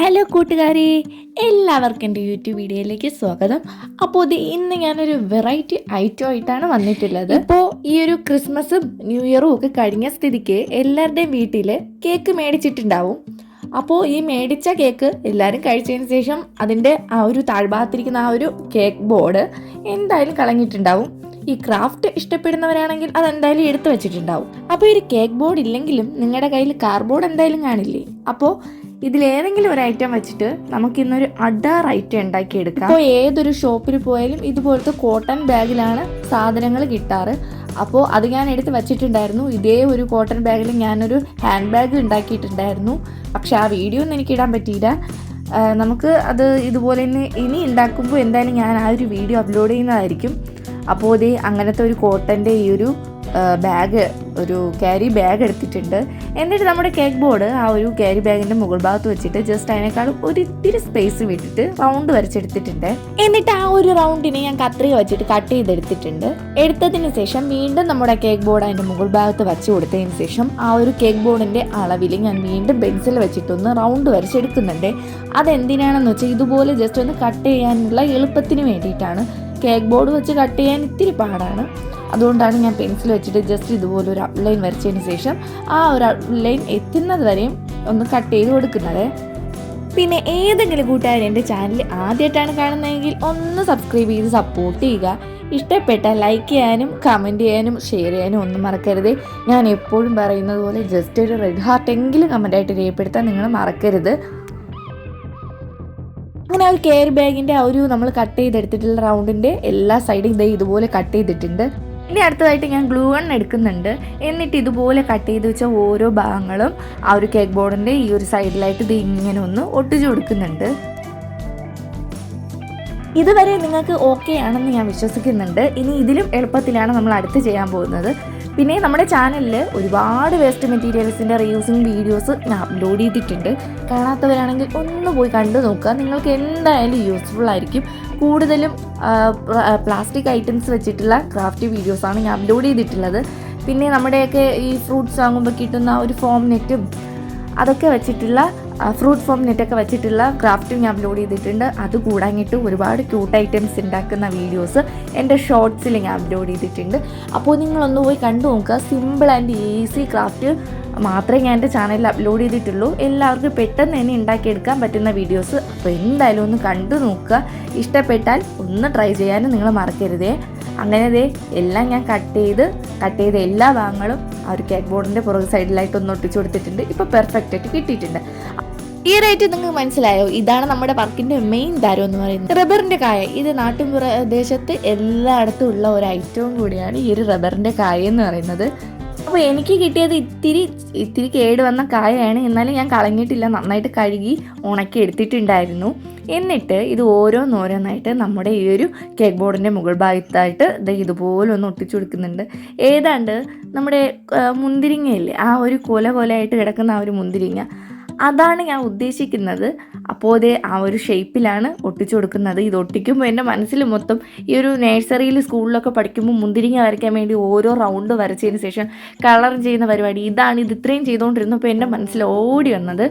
Hello കൂട്ടുകാരെ. എല്ലാവർക്കും എന്റെ യൂട്യൂബ് വീഡിയോയിലേക്ക് സ്വാഗതം. അപ്പോൾ ഇത് ഇന്ന് ഞാനൊരു വെറൈറ്റി ഐറ്റം ആയിട്ടാണ് വന്നിട്ടുള്ളത്. ഇപ്പോൾ ഈ ഒരു ക്രിസ്മസും ന്യൂ ഇയറും ഒക്കെ കഴിഞ്ഞ സ്ഥിതിക്ക് എല്ലാവരുടെയും വീട്ടിൽ കേക്ക് മേടിച്ചിട്ടുണ്ടാവും. അപ്പോൾ ഈ മേടിച്ച കേക്ക് എല്ലാവരും കഴിച്ചതിന് ശേഷം അതിന്റെ ആ ഒരു താഴ്ഭാഗത്തിരിക്കുന്ന ആ ഒരു കേക്ക് ബോർഡ് എന്തായാലും കളഞ്ഞിട്ടുണ്ടാവും. ഈ ക്രാഫ്റ്റ് ഇഷ്ടപ്പെടുന്നവരാണെങ്കിൽ അത് എന്തായാലും എടുത്തു വെച്ചിട്ടുണ്ടാവും. അപ്പോൾ ഒരു കേക്ക് ബോർഡ് ഇല്ലെങ്കിലും നിങ്ങളുടെ കയ്യിൽ കാർഡ്ബോർഡ് എന്തായാലും കാണില്ലേ? അപ്പോൾ ഇതിലേതെങ്കിലും ഒരു ഐറ്റം വെച്ചിട്ട് നമുക്ക് ഇന്നൊരു അഡാർ ഐറ്റം ഉണ്ടാക്കി എടുക്കാം അപ്പോൾ ഏതൊരു ഷോപ്പിൽ പോയാലും ഇതുപോലത്തെ കോട്ടൺ ബാഗിലാണ് സാധനങ്ങൾ കിട്ടാറ്. അപ്പോൾ അത് ഞാൻ എടുത്ത് വെച്ചിട്ടുണ്ടായിരുന്നു. ഇതേ ഒരു കോട്ടൺ ബാഗിൽ ഞാനൊരു ഹാൻഡ് ബാഗ് ഉണ്ടാക്കിയിട്ടുണ്ടായിരുന്നു. പക്ഷെ ആ വീഡിയോ ഒന്നും എനിക്ക് ഇടാൻ പറ്റിയില്ല. നമുക്ക് അത് ഇതുപോലെ തന്നെ ഇനി ഉണ്ടാക്കുമ്പോൾ എന്തായാലും ഞാൻ ആ ഒരു വീഡിയോ അപ്ലോഡ് ചെയ്യുന്നതായിരിക്കും. അപ്പോൾ ഇത് അങ്ങനത്തെ ഒരു കോട്ടന്റെ ഈ ഒരു ബാഗ് ഒരു ക്യാരി ബാഗ് എടുത്തിട്ടുണ്ട്. എന്നിട്ട് നമ്മുടെ കേക്ക് ബോർഡ് ആ ഒരു ക്യാരി ബാഗിന്റെ മുകൾ ഭാഗത്ത് വെച്ചിട്ട് ജസ്റ്റ് അതിനേക്കാളും ഒരിത്തിരി സ്പേസ് വിട്ടിട്ട് റൗണ്ട് വരച്ചെടുത്തിട്ടുണ്ട്. എന്നിട്ട് ആ ഒരു റൗണ്ടിനെ ഞാൻ കത്രിക വെച്ചിട്ട് കട്ട് ചെയ്തെടുത്തിട്ടുണ്ട്. എടുത്തതിന് ശേഷം വീണ്ടും നമ്മുടെ കേക്ക് ബോർഡ് അതിന്റെ മുകൾ ഭാഗത്ത് വെച്ച് കൊടുത്തതിന് ശേഷം ആ ഒരു കേക്ക് ബോർഡിന്റെ അളവിൽ ഞാൻ വീണ്ടും പെൻസിൽ വെച്ചിട്ടൊന്ന് റൗണ്ട് വരച്ചെടുക്കുന്നുണ്ട്. അതെന്തിനാണെന്ന് വെച്ചാൽ ഇതുപോലെ ജസ്റ്റ് ഒന്ന് കട്ട് ചെയ്യാനുള്ള എളുപ്പത്തിന് വേണ്ടിയിട്ടാണ്. കേക്ക് ബോർഡ് വെച്ച് കട്ട് ചെയ്യാൻ ഇത്തിരി പാടാണ്. അതുകൊണ്ടാണ് ഞാൻ പെൻസിൽ വെച്ചിട്ട് ജസ്റ്റ് ഇതുപോലെ ഒരു ഔട്ട്ലൈൻ വരച്ചതിന് ശേഷം ആ ഒരു ഔട്ട്ലൈൻ എത്തുന്നത് വരെയും ഒന്ന് കട്ട് ചെയ്ത് കൊടുക്കുന്നത്. പിന്നെ ഏതെങ്കിലും കൂട്ടുകാർ എന്റെ ചാനൽ ആദ്യമായിട്ടാണ് കാണുന്നതെങ്കിൽ ഒന്ന് സബ്സ്ക്രൈബ് ചെയ്ത് സപ്പോർട്ട് ചെയ്യുക. ഇഷ്ടപ്പെട്ട ലൈക്ക് ചെയ്യാനും കമന്റ് ചെയ്യാനും ഷെയർ ചെയ്യാനും ഒന്നും മറക്കരുത്. ഞാൻ എപ്പോഴും പറയുന്നത് പോലെ ജസ്റ്റ് ഒരു റെഡ് ഹാർട്ട് എങ്കിലും കമന്റായിട്ട് രേഖപ്പെടുത്താൻ നിങ്ങൾ മറക്കരുത്. അങ്ങനെ ആ ഒരു കെയർ ബാഗിന്റെ ആ ഒരു നമ്മൾ കട്ട് ചെയ്തെടുത്തിട്ടുള്ള റൗണ്ടിന്റെ എല്ലാ സൈഡും ഇതേ ഇതുപോലെ കട്ട് ചെയ്തിട്ടുണ്ട്. ഇനി അടുത്തതായിട്ട് ഞാൻ ഗ്ലൂ ഗൺ എടുക്കുന്നുണ്ട്. എന്നിട്ട് ഇതുപോലെ കട്ട് ചെയ്ത് വെച്ച ഓരോ ഭാഗങ്ങളും ആ ഒരു കേക്ക് ബോർഡിന്റെ ഈ ഒരു സൈഡിലായിട്ട് ഇത് ഇങ്ങനെ ഒന്ന് ഒട്ടിച്ചു കൊടുക്കുന്നുണ്ട്. ഇതുവരെ നിങ്ങൾക്ക് ഓക്കെ ആണെന്ന് ഞാൻ വിശ്വസിക്കുന്നുണ്ട്. ഇനി ഇതിലും എളുപ്പത്തിലാണ് നമ്മൾ അടുത്ത് ചെയ്യാൻ പോകുന്നത്. പിന്നെ നമ്മുടെ ചാനലിൽ ഒരുപാട് വേസ്റ്റ് മെറ്റീരിയൽസിന്റെ റീയൂസിങ് വീഡിയോസ് ഞാൻ അപ്ലോഡ് ചെയ്തിട്ടുണ്ട്. കാണാത്തവരാണെങ്കിൽ ഒന്ന് പോയി കണ്ടു നോക്കുക. നിങ്ങൾക്ക് എന്തായാലും യൂസ്ഫുൾ ആയിരിക്കും. കൂടുതലും പ്ലാസ്റ്റിക് ഐറ്റംസ് വെച്ചിട്ടുള്ള ക്രാഫ്റ്റ് വീഡിയോസാണ് ഞാൻ അപ്ലോഡ് ചെയ്തിട്ടുള്ളത്. പിന്നെ നമ്മുടെയൊക്കെ ഈ ഫ്രൂട്ട്സ് വാങ്ങുമ്പോൾ കിട്ടുന്ന ഒരു ഫോം നെറ്റും അതൊക്കെ വെച്ചിട്ടുള്ള ഫ്രൂട്ട് ഫോം നെറ്റൊക്കെ വെച്ചിട്ടുള്ള ക്രാഫ്റ്റും ഞാൻ അപ്ലോഡ് ചെയ്തിട്ടുണ്ട്. അത് കൂടാഞ്ഞിട്ട് ഒരുപാട് ക്യൂട്ട് ഐറ്റംസ് ഉണ്ടാക്കുന്ന വീഡിയോസ് എന്റെ ഷോർട്സിൽ ഞാൻ അപ്ലോഡ് ചെയ്തിട്ടുണ്ട്. അപ്പോൾ നിങ്ങളൊന്ന് പോയി കണ്ടു നോക്കുക. സിമ്പിൾ ആൻഡ് ഈസി ക്രാഫ്റ്റ് മാത്രമേ ഞാൻ എന്റെ ചാനലിൽ അപ്ലോഡ് ചെയ്തിട്ടുള്ളൂ. എല്ലാവർക്കും പെട്ടെന്ന് തന്നെ ഉണ്ടാക്കിയെടുക്കാൻ പറ്റുന്ന വീഡിയോസ് അപ്പോൾ എന്തായാലും ഒന്ന് കണ്ടു നോക്കുക. ഇഷ്ടപ്പെട്ടാൽ ഒന്ന് ട്രൈ ചെയ്യാനും നിങ്ങൾ മറക്കരുതേ. അങ്ങനെ ദേ എല്ലാം ഞാൻ കട്ട് ചെയ്ത് കട്ട് ചെയ്ത എല്ലാ ഭാഗങ്ങളും ആ ഒരു കേക്ക് ബോർഡിന്റെ പുറകു സൈഡിലായിട്ട് ഒന്ന് ഒട്ടിച്ചു കൊടുത്തിട്ടുണ്ട്. ഇപ്പോൾ പെർഫെക്റ്റ് ആയിട്ട് കിട്ടിയിട്ടുണ്ട്. ഈ റേറ്റ് നിങ്ങൾക്ക് മനസ്സിലായോ? ഇതാണ് നമ്മുടെ വർക്കിന്റെ മെയിൻ തരം എന്ന് പറയുന്നത്. റബ്ബറിന്റെ കായ. ഇത് നാട്ടിൻ പ്രദേശത്ത് എല്ലായിടത്തും ഉള്ള ഒരു ഐറ്റവും കൂടിയാണ് ഈ ഒരു റബ്ബറിന്റെ കായ എന്ന് പറയുന്നത്. അപ്പോൾ എനിക്ക് കിട്ടിയത് ഇത്തിരി ഇത്തിരി കേട് വന്ന കായയാണ്. എന്നാലും ഞാൻ കളഞ്ഞിട്ടില്ല. നന്നായിട്ട് കഴുകി ഉണക്കി എടുത്തിട്ടുണ്ടായിരുന്നു. എന്നിട്ട് ഇത് ഓരോന്നോരോന്നായിട്ട് നമ്മുടെ ഈ ഒരു കേക്ക് ബോർഡിന്റെ മുകൾ ഭാഗത്തായിട്ട് ദേ ഇതുപോലെ ഒന്ന് ഒട്ടിച്ചു കൊടുക്കുന്നുണ്ട്. ഏതാണ്ട് നമ്മുടെ മുന്തിരിങ്ങയില്ലേ? ആ ഒരു കൊല കൊലയായിട്ട് കിടക്കുന്ന ആ ഒരു മുന്തിരിങ്ങ. അതാണ് ഞാൻ ഉദ്ദേശിക്കുന്നത്. അപ്പോൾ അതേ ആ ഒരു ഷേപ്പിലാണ് ഒട്ടിച്ചു കൊടുക്കുന്നത്. ഇത് ഒട്ടിക്കുമ്പോൾ എന്റെ മനസ്സിൽ മൊത്തം ഈ ഒരു നേഴ്സറിയിൽ സ്കൂളിലൊക്കെ പഠിക്കുമ്പോൾ മുന്തിരിങ്ങ വരയ്ക്കാൻ വേണ്ടി ഓരോ റൗണ്ട് വരച്ചതിന് ശേഷം കളർ ചെയ്യുന്ന പരിപാടി. ഇതാണ് ഇത് ഇത്രയും ചെയ്തുകൊണ്ടിരുന്നപ്പോൾ എന്റെ മനസ്സിൽ ഓടി വന്നത്.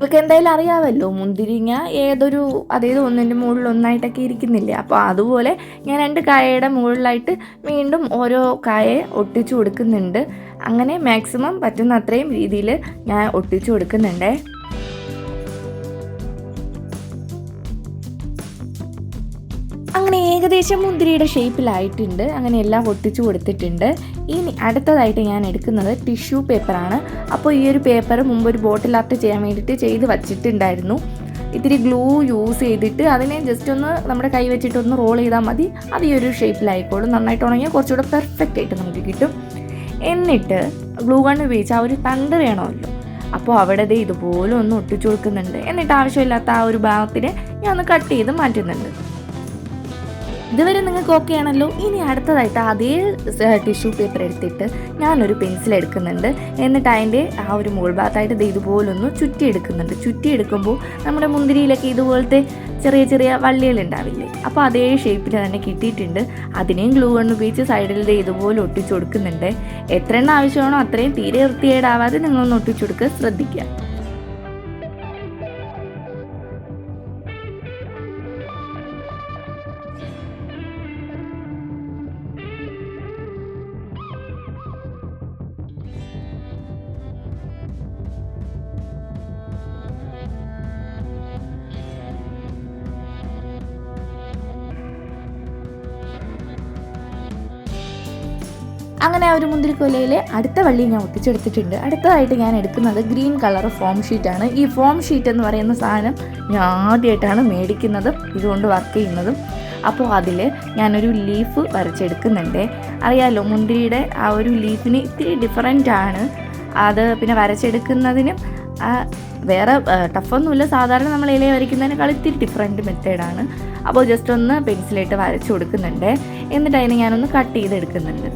നിങ്ങൾക്ക് എന്തായാലും അറിയാമല്ലോ മുന്തിരിങ്ങ ഏതൊരു അതായത് ഒന്നിന്റെ മുകളിൽ ഒന്നായിട്ടൊക്കെ ഇരിക്കുന്നില്ലേ? അപ്പോൾ അതുപോലെ ഞാൻ രണ്ട് കായയുടെ മുകളിലായിട്ട് വീണ്ടും ഓരോ കായയെ ഒട്ടിച്ചു കൊടുക്കുന്നുണ്ട്. അങ്ങനെ മാക്സിമം പറ്റുന്ന അത്രയും രീതിയിൽ ഞാൻ ഒട്ടിച്ചു കൊടുക്കുന്നുണ്ടേ. ഏകദേശം മുന്തിരിയുടെ ഷേപ്പിലായിട്ടുണ്ട്. അങ്ങനെ എല്ലാം ഒട്ടിച്ചു കൊടുത്തിട്ടുണ്ട്. ഇനി അടുത്തതായിട്ട് ഞാൻ എടുക്കുന്നത് ടിഷ്യൂ പേപ്പറാണ്. അപ്പോൾ ഈ ഒരു പേപ്പർ മുമ്പ് ഒരു ബോട്ടിൽ ആർട്ട് ചെയ്യാൻ വേണ്ടിയിട്ട് ചെയ്ത് വച്ചിട്ടുണ്ടായിരുന്നു. ഇത്തിരി ഗ്ലൂ യൂസ് ചെയ്തിട്ട് അതിനെ ജസ്റ്റ് ഒന്ന് നമ്മുടെ കൈ വെച്ചിട്ട് ഒന്ന് റോൾ ചെയ്താൽ മതി. അത് ഈ ഒരു ഷേപ്പിലായിക്കോളും. നന്നായിട്ട് ഉണങ്ങിയാൽ കുറച്ചുകൂടെ പെർഫെക്റ്റ് ആയിട്ട് നമുക്ക് കിട്ടും. എന്നിട്ട് ഗ്ലൂ ഗൺ ഉപയോഗിച്ച് ആ ഒരു തണ്ട് വേണമല്ലോ. അപ്പോൾ അവിടെ ഇതുപോലെ ഒന്ന് ഒട്ടിച്ചു കൊടുക്കുന്നുണ്ട്. എന്നിട്ട് ആവശ്യമില്ലാത്ത ആ ഒരു ഭാഗത്തിനെ ഞാൻ ഒന്ന് കട്ട് ചെയ്ത് മാറ്റുന്നുണ്ട്. ഇതുവരെ നിങ്ങൾക്ക് ഓക്കെ ആണല്ലോ. ഇനി അടുത്തതായിട്ട് അതേ ടിഷ്യൂ പേപ്പർ എടുത്തിട്ട് ഞാനൊരു പെൻസിൽ എടുക്കുന്നുണ്ട്. എന്നിട്ട് അതിന്റെ ആ ഒരു മുകൾ ഭാഗത്തായിട്ട് ഇത് ഇതുപോലൊന്ന് ചുറ്റി എടുക്കുന്നുണ്ട് ചുറ്റി എടുക്കുമ്പോൾ നമ്മുടെ മുന്തിരിയിലൊക്കെ ഇതുപോലത്തെ ചെറിയ ചെറിയ വള്ളികൾ ഉണ്ടാവില്ലേ? അപ്പോൾ അതേ ഷേപ്പിൽ തന്നെ കിട്ടിയിട്ടുണ്ട്. അതിനെയും ഗ്ലൂ കൊണ്ട് ഉപയോഗിച്ച് സൈഡിൽ ഇതുപോലെ ഒട്ടിച്ചു കൊടുക്കുന്നുണ്ട് എത്ര എണ്ണം ആവശ്യമാണോ അത്രയും തീരെ വൃത്തികേടാവാതെ നിങ്ങളൊന്ന് ഒട്ടിച്ചു കൊടുക്കുക ശ്രദ്ധിക്കുക. അങ്ങനെ ആ ഒരു മുന്തിരിക്കൊലയിൽ അടുത്ത വള്ളി ഞാൻ ഒട്ടിച്ചെടുത്തിട്ടുണ്ട്. അടുത്തതായിട്ട് ഞാൻ എടുക്കുന്നത് ഗ്രീൻ കളർ ഫോം ഷീറ്റാണ് ഈ ഫോം ഷീറ്റ് എന്ന് പറയുന്ന സാധനം ഞാൻ ആദ്യമായിട്ടാണ് മേടിക്കുന്നതും ഇതുകൊണ്ട് വർക്ക് ചെയ്യുന്നതും. അപ്പോൾ അതിൽ ഞാനൊരു ലീഫ് വരച്ചെടുക്കുന്നുണ്ട്. അറിയാലോ മുന്തിരിയുടെ ആ ഒരു ലീഫിന് ഇത്തിരി ഡിഫറെന്റ് ആണ്. അത് പിന്നെ വരച്ചെടുക്കുന്നതിനും വേറെ ടഫൊന്നുമില്ല സാധാരണ നമ്മൾ ഇലയെ വരയ്ക്കുന്നതിനേക്കാൾ ഇത്തിരി ഡിഫറെന്റ് മെത്തേഡാണ് അപ്പോൾ ജസ്റ്റ് ഒന്ന് പെൻസിലിട്ട് വരച്ചു കൊടുക്കുന്നുണ്ട്. എന്നിട്ട് അതിനെ ഞാനൊന്ന് കട്ട് ചെയ്തെടുക്കുന്നുണ്ട്.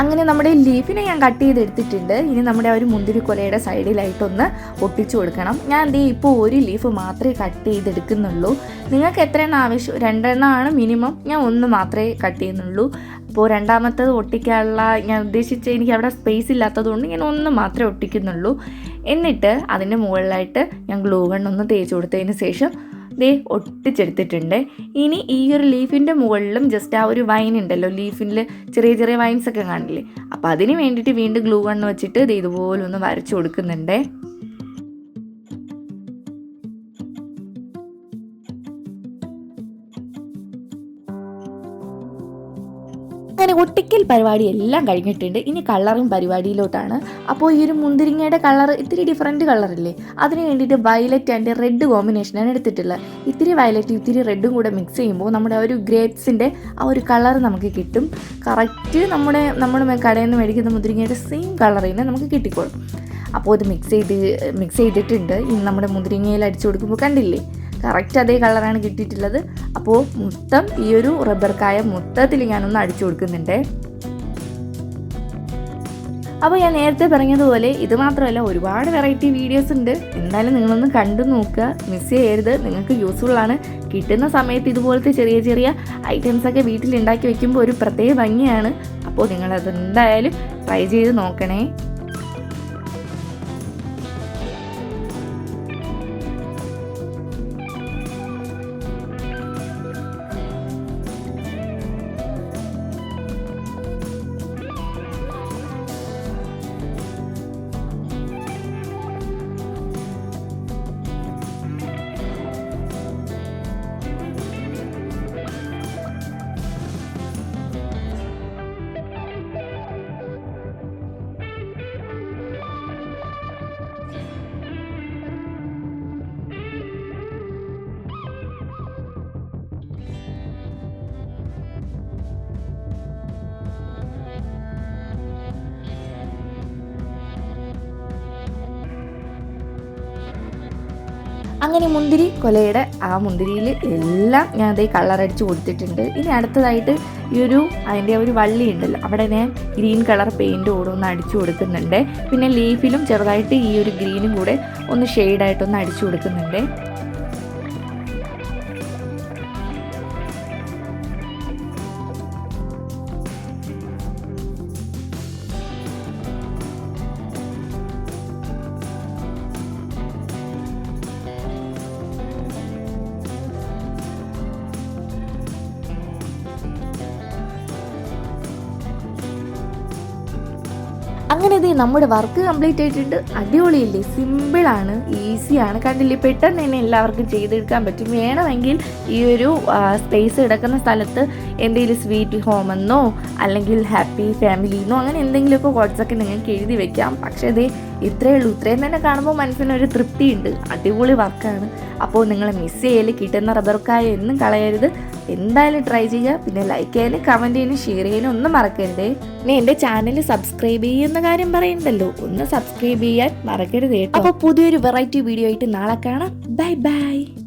അങ്ങനെ നമ്മുടെ ലീഫിനെ ഞാൻ കട്ട് ചെയ്തെടുത്തിട്ടുണ്ട്. ഇനി നമ്മുടെ ആ ഒരു മുന്തിരിക്കൊലയുടെ സൈഡിലായിട്ടൊന്ന് ഒട്ടിച്ചു കൊടുക്കണം. ഞാൻ ദേ ഇപ്പോൾ ഒരു ലീഫ് മാത്രമേ കട്ട് ചെയ്തെടുക്കുന്നുള്ളൂ. നിങ്ങൾക്ക് എത്രയെണ്ണം ആവശ്യം? രണ്ടെണ്ണമാണ് മിനിമം. ഞാൻ ഒന്ന് മാത്രമേ കട്ട് ചെയ്യുന്നുള്ളൂ. അപ്പോൾ രണ്ടാമത്തത് ഒട്ടിക്കാനുള്ള ഞാൻ ഉദ്ദേശിച്ച എനിക്ക് അവിടെ സ്പേസ് ഇല്ലാത്തതുകൊണ്ട് ഞാൻ ഒന്ന് മാത്രമേ ഒട്ടിക്കുന്നുള്ളൂ. എന്നിട്ട് അതിന്റെ മുകളിലായിട്ട് ഞാൻ ഗ്ലൂ ഗൺ ഒന്ന് തേച്ച് കൊടുത്തതിന് ശേഷം ദേ ഒട്ടിച്ചെടുത്തിട്ടുണ്ട്. ഇനി ഈ ഒരു ലീഫിന്റെ മുകളിലും ജസ്റ്റ് ആ ഒരു വൈൻ ഉണ്ടല്ലോ ലീഫിൽ ചെറിയ ചെറിയ വൈൻസ് ഒക്കെ കാണില്ലേ? അപ്പോൾ അതിന് വേണ്ടിയിട്ട് വീണ്ടും ഗ്ലൂ കണ്ണ് വെച്ചിട്ട് ഇത് ഇതുപോലെ ഒന്ന് വരച്ചു കൊടുക്കുന്നുണ്ട്. ഒട്ടിക്കൽ പരിപാടി എല്ലാം കഴിഞ്ഞിട്ടുണ്ട്. ഇനി കളറും പരിപാടിയിലോട്ടാണ്. അപ്പോൾ ഈ ഒരു മുന്തിരിങ്ങയുടെ കളർ ഇത്തിരി ഡിഫറെന്റ് കളറില്ലേ അതിന് വേണ്ടിയിട്ട് വയലറ്റ് ആൻഡ് റെഡ് കോമ്പിനേഷനാണ് എടുത്തിട്ടുള്ളത്. ഇത്തിരി വയലറ്റ് ഇത്തിരി റെഡും കൂടെ മിക്സ് ചെയ്യുമ്പോൾ നമ്മുടെ ഒരു ഗ്രേപ്സിന്റെ ആ ഒരു കളർ നമുക്ക് കിട്ടും. കറക്റ്റ് നമ്മുടെ നമ്മുടെ കടയിൽ നിന്ന് മേടിക്കുന്ന മുന്തിരിങ്ങയുടെ സെയിം കളർ തന്നെ നമുക്ക് കിട്ടിക്കോളും. അപ്പോൾ ഇത് മിക്സ് ചെയ്ത് മിക്സ് ചെയ്തിട്ടുണ്ട്. ഇനി നമ്മുടെ മുന്തിരിങ്ങയിൽ അടിച്ചു കൊടുക്കുമ്പോൾ കണ്ടില്ലേ? കറക്റ്റ് അതേ കളറാണ് കിട്ടിയിട്ടുള്ളത്. അപ്പോൾ മൊത്തം ഈ ഒരു റബ്ബർ കായ മൊത്തത്തിൽ ഞാനൊന്ന് അടിച്ചു കൊടുക്കുന്നുണ്ട്. അപ്പോൾ ഞാൻ നേരത്തെ പറഞ്ഞതുപോലെ ഇത് മാത്രമല്ല ഒരുപാട് വെറൈറ്റി വീഡിയോസ് ഉണ്ട്. എന്തായാലും നിങ്ങളൊന്ന് കണ്ടു നോക്കുക. മിസ് ചെയ്യരുത്. നിങ്ങൾക്ക് യൂസ്ഫുൾ ആണ്. കിട്ടുന്ന സമയത്ത് ഇതുപോലത്തെ ചെറിയ ചെറിയ ഐറ്റംസൊക്കെ വീട്ടിൽ ഉണ്ടാക്കി വെക്കുമ്പോൾ ഒരു പ്രത്യേക ഭംഗിയാണ്. അപ്പോൾ നിങ്ങളതെന്തായാലും ട്രൈ ചെയ്ത് നോക്കണേ. അങ്ങനെ മുന്തിരി കൊലയുടെ ആ മുന്തിരിയിൽ എല്ലാം ഞാൻ അതേ കളറടിച്ച് കൊടുത്തിട്ടുണ്ട്. ഇനി അടുത്തതായിട്ട് ഈ ഒരു അതിന്റെ ഒരു വള്ളി ഉണ്ടല്ലോ അവിടെ ഞാൻ ഗ്രീൻ കളർ പെയിന്റ് ഓടൊന്ന് അടിച്ചു കൊടുക്കുന്നുണ്ട്. പിന്നെ ലീഫിലും ചെറുതായിട്ട് ഈ ഒരു ഗ്രീനും കൂടെ ഒന്ന് ഷെയ്ഡായിട്ടൊന്ന് അടിച്ചു കൊടുക്കുന്നുണ്ട്. അങ്ങനെ ഇത് നമ്മുടെ വർക്ക് കംപ്ലീറ്റ് ആയിട്ടുണ്ട്. അടിപൊളിയില്ലേ? സിമ്പിളാണ് ഈസിയാണ് കണ്ടില്ലേ? പെട്ടെന്ന് തന്നെ എല്ലാവർക്കും ചെയ്തെടുക്കാൻ പറ്റും. വേണമെങ്കിൽ ഈ ഒരു സ്പേസ് കിടക്കുന്ന സ്ഥലത്ത് എന്തെങ്കിലും സ്വീറ്റ് ഹോം എന്നോ അല്ലെങ്കിൽ ഹാപ്പി ഫാമിലി എന്നോ അങ്ങനെ എന്തെങ്കിലുമൊക്കെ വാട്സപ്പിൽ നിങ്ങൾക്ക് എഴുതി വെക്കാം. പക്ഷേ ഇത് ഇത്രയേ ഉള്ളൂ. ഇത്രയും തന്നെ കാണുമ്പോൾ മനസ്സിനൊരു തൃപ്തിയുണ്ട്. അടിപൊളി വർക്കാണ്. അപ്പോൾ നിങ്ങൾ മിസ് ചെയ്യൽ കിട്ടുന്ന റബ്ബർക്കായ എന്നും കളയരുത്. എന്തായാലും ട്രൈ ചെയ്യുക. പിന്നെ ലൈക്ക് ചെയ്യാനും കമന്റ് ചെയ്യാനും ഷെയർ ചെയ്യാനും ഒന്നും മറക്കരുതേ. പിന്നെ എന്റെ ചാനൽ സബ്സ്ക്രൈബ് ചെയ്യുന്ന കാര്യം പറയണ്ടല്ലോ. ഒന്ന് സബ്സ്ക്രൈബ് ചെയ്യാൻ മറക്കരുത് കേട്ടോ അപ്പോൾ പുതിയൊരു വെറൈറ്റി വീഡിയോ ആയിട്ട് നാളെ കാണാം. Bye bye